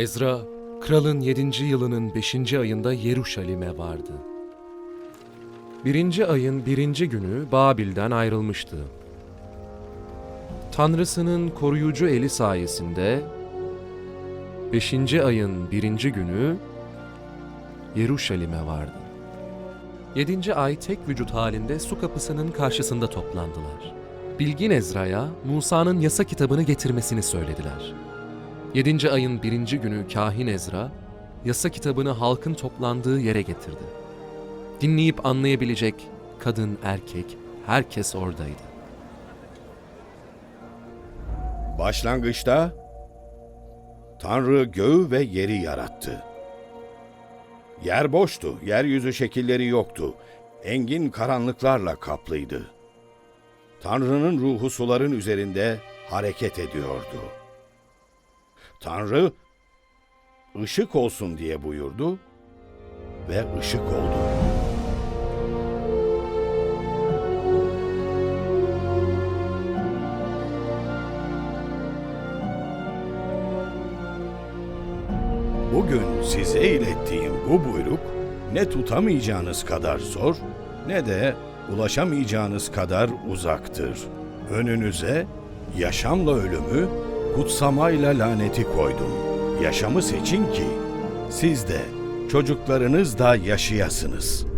Ezra, kralın 7. yılının 5. ayında Yeruşalim'e vardı. Birinci ayın birinci günü Babil'den ayrılmıştı. Tanrısının koruyucu eli sayesinde 5. ayın birinci günü Yeruşalim'e vardı. Yedinci ay tek vücut halinde su kapısının karşısında toplandılar. Bilgin Ezra'ya Musa'nın yasa kitabını getirmesini söylediler. Yedinci ayın birinci günü kahin Ezra, yasa kitabını halkın toplandığı yere getirdi. Dinleyip anlayabilecek kadın, erkek, herkes oradaydı. Başlangıçta Tanrı göğü ve yeri yarattı. Yer boştu, yeryüzü şekilleri yoktu. Engin karanlıklarla kaplıydı. Tanrı'nın ruhu suların üzerinde hareket ediyordu. Tanrı ışık olsun diye buyurdu ve ışık oldu. Bugün size ilettiğim bu buyruk ne tutamayacağınız kadar zor ne de ulaşamayacağınız kadar uzaktır. Önünüze yaşamla ölümü, kutsamayla laneti koydum. Yaşamı seçin ki siz de çocuklarınız da yaşayasınız.